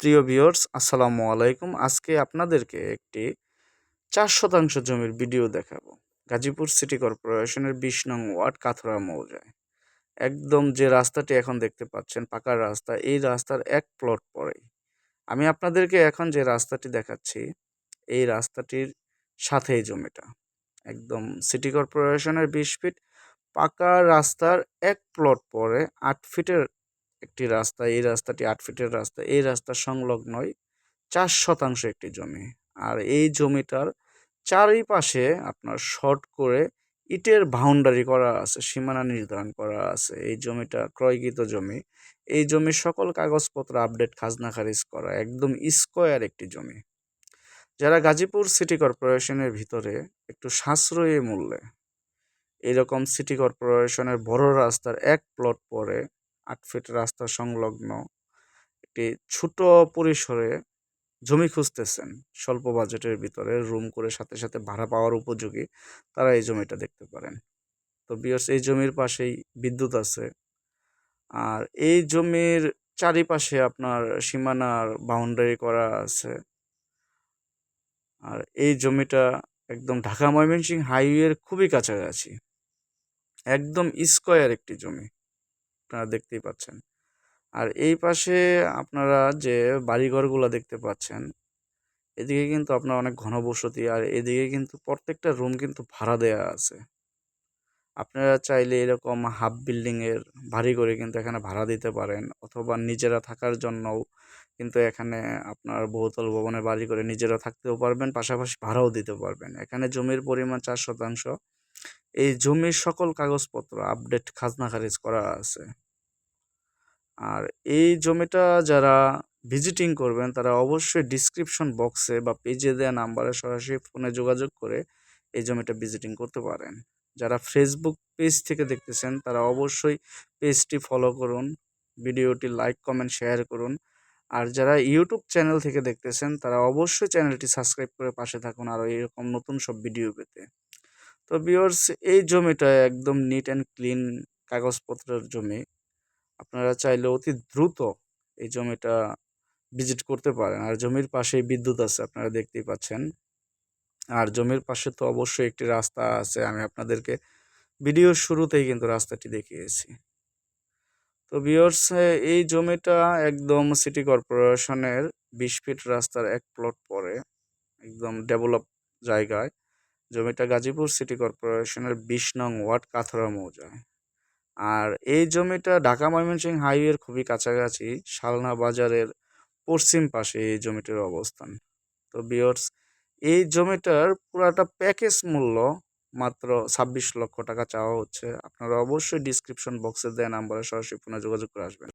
প্রিয় ভিউয়ার্স, আসসালামু আলাইকুম। আজকে আপনাদেরকে একটি চার শতাংশ জমির ভিডিও দেখাবো। গাজীপুর সিটি কর্পোরেশনের বিশ নং ওয়ার্ড, কাথরা মৌজায়। একদম যে রাস্তাটি এখন দেখতে পাচ্ছেন পাকার রাস্তা, এই রাস্তার এক প্লট পরেই। আমি আপনাদেরকে এখন যে রাস্তাটি দেখাচ্ছি, এই রাস্তাটির সাথে এই জমিটা। একদম সিটি কর্পোরেশনের বিশ ফিট, পাকা রাস্তার এক প্লট পরে, আট ফিটের একটি রাস্তা, এই রাস্তাটি আট ফিটের রাস্তা, এই রাস্তার সংলগ্নই চার শতাংশ একটি জমি। আর এই জমিটার চারিপাশে আপনার শর্ট করে ইটের বাউন্ডারি করা আছে, সীমানা নির্ধারণ করা আছে। এই জমিটা ক্রয়কৃত জমি। এই জমির সকল কাগজপত্র আপডেট, খাজনা খারিজ করা, একদম স্কোয়ার একটি জমি। যারা গাজীপুর সিটি কর্পোরেশনের ভিতরে একটু সাশ্রয়ী মূল্যে এরকম সিটি কর্পোরেশনের বড় রাস্তার এক প্লট পরে আট ফিট রাস্তা সংলগ্ন একটি ছোট পরিসরে জমি খুঁজতেছেন। স্বল্প বাজেটের ভিতরে রুম করে সাথে সাথে ভাড়া পাওয়ার উপযোগী তারা এই জমিটা দেখতে পারেন। তো বিয়স এই জমির পাশেই বিদ্যুৎ আছে। আর এই জমির চারিপাশে আপনার সীমানার বাউন্ডারি করা আছে। আর এই জমিটা একদম ঢাকা ময়মনসিংহ হাইওয়ের খুবই কাছাকাছি। একদম স্কোয়ার একটি জমি। আপনারা দেখতেই পাচ্ছেন। আর এই পাশে আপনারা যে বাড়িঘরগুলো দেখতে পাচ্ছেন, এদিকে কিন্তু আপনার অনেক ঘনবসতি আর এদিকে কিন্তু প্রত্যেকটা রুম কিন্তু ভাড়া দেয়া আছে। আপনারা চাইলে এরকম হাফ বিল্ডিংয়ের ভারী করে কিন্তু এখানে ভাড়া দিতে পারেন অথবা নিজেরা থাকার জন্যও কিন্তু এখানে আপনার বহুতল ভবনে বাড়ি করে নিজেরা থাকতেও পারবেন, পাশাপাশি ভাড়াও দিতে পারবেন। এখানে জমির পরিমাণ চার শতাংশ এই জমির সকল কাগজপত্র আপডেট খাজনা খারিজ করা আছে। আর এই জমিটা যারা ভিজিটিং করবেন, তারা অবশ্যই ডিসক্রিপশন বক্সে বা পেজে দেওয়া নাম্বারে সরাসরি ফোনে যোগাযোগ করে এই জমিটা ভিজিটিং করতে পারেন। যারা ফেসবুক পেজ থেকে দেখতেছেন, তারা অবশ্যই পেজটি ফলো করুন, ভিডিওটি লাইক কমেন্ট শেয়ার করুন। আর যারা ইউটিউব চ্যানেল থেকে দেখতেছেন, তারা অবশ্যই চ্যানেলটি সাবস্ক্রাইব করে পাশে থাকুন আরও এরকম নতুন সব ভিডিও পেতে। তো বিয়র্স এই জমিটা একদম নিট অ্যান্ড ক্লিন কাগজপত্রের জমি। আপনারা চাইলে অতি দ্রুত এই জমিটা ভিজিট করতে পারেন। আর জমির পাশেই বিদ্যুৎ আছে, আপনারা দেখতেই পাচ্ছেন। আর জমির পাশে তো অবশ্যই একটি রাস্তা আছে। আমি আপনাদেরকে ভিডিওর শুরুতেই কিন্তু রাস্তাটি দেখিয়েছি। তো বিয়র্স এই জমিটা একদম সিটি কর্পোরেশনের বিশ ফিট রাস্তার এক প্লট পরে একদম ডেভেলপ জায়গায়। জমিটা গাজীপুর সিটি কর্পোরেশনের বিশ নং ওয়ার্ড কাথরা মৌজায় আর এই জমিটা ঢাকা ময়মনসিংহ হাইওয়ের খুবই কাছাকাছি শালনা বাজারের পশ্চিম পাশে এই জমিটির অবস্থান। তো বিয়র্স এই জমিটার পুরাটা প্যাকেজ মূল্য মাত্র ছাব্বিশ লক্ষ টাকা চাওয়া হচ্ছে। আপনারা অবশ্যই ডিসক্রিপশন বক্সে দেওয়া নাম্বারে সরাসরি ফোনে যোগাযোগ করে আসবেন।